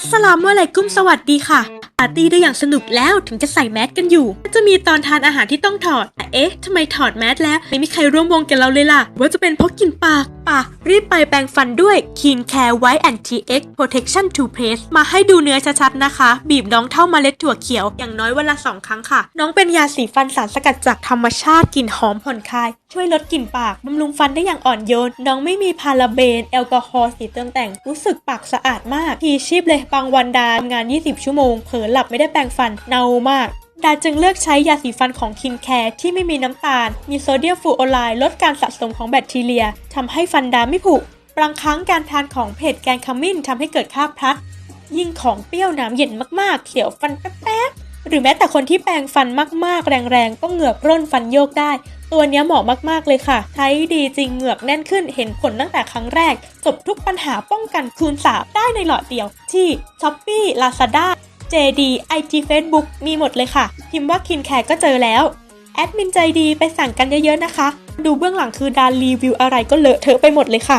สสลามุอะไรกุ้มสวัสดีค่ะปาร์ตี้ได้อย่างสนุกแล้วถึงจะใส่แมสกันอยู่ จะมีตอนทานอาหารที่ต้องถอด เอ๊ะทำไมถอดแมสแล้ว ไม่มีใครร่วมวงกับเราเลยล่ะ ว่าจะเป็นเพราะกลิ่นปาก ป่ะรีบไปแปรงฟันด้วย Keen Care White Anti X Protection Toothpaste มาให้ดูเนื้อชัดๆนะคะ บีบน้องเท่าเมล็ดถั่วเขียว อย่างน้อยวันละสองครั้งค่ะ น้องเป็นยาสีฟันสารสกัดจากธรรมชาติกลิ่นหอมผ่อนคลาย ช่วยลดกลิ่นปากบำรุงฟันได้อย่างอ่อนโยน น้องไม่มีพาราเบน แอลกอฮอล์สีเติมแต่ง รู้สึกปากสะอาดมากพีชีพเลยบางวันดาทำงาน 20 ชั่วโมงเผลอหลับไม่ได้แปรงฟันเนามาก ดาจึงเลือกใช้ยาสีฟันของคินแคร์ที่ไม่มีน้ำตาล มีโซเดียมฟลูออไรด์ลดการสะสมของแบคทีเรียทำให้ฟันดาไม่ผุบางครั้งการทานของเผ็ดแกงขมิ้นทำให้เกิดค่าบพลัด ยิ่งของเปรี้ยวน้ำเย็นมากๆ เขียวฟันแป๊บๆ หรือแม้แต่คนที่แปรงฟันมากๆ แรงๆ ก็เหงือกร่นฟันโยกได้ ตัวนี้เหมาะมากๆเลยค่ะ ใช้ดีจริงเหงือกแน่นขึ้นเห็นผลตั้งแต่ครั้งแรก จบทุกปัญหาป้องกันคูณ3ได้ในหลอดเดียวที่ Shopee Lazada JD IG Facebook มีหมดเลยค่ะ พิมพ์ว่าคินแคร์ก็เจอแล้ว แอดมินใจดีไปสั่งกันเยอะๆนะคะ ดูเบื้องหลังคือดารรีวิวอะไรก็เลอะเทอะไปหมดเลยค่ะ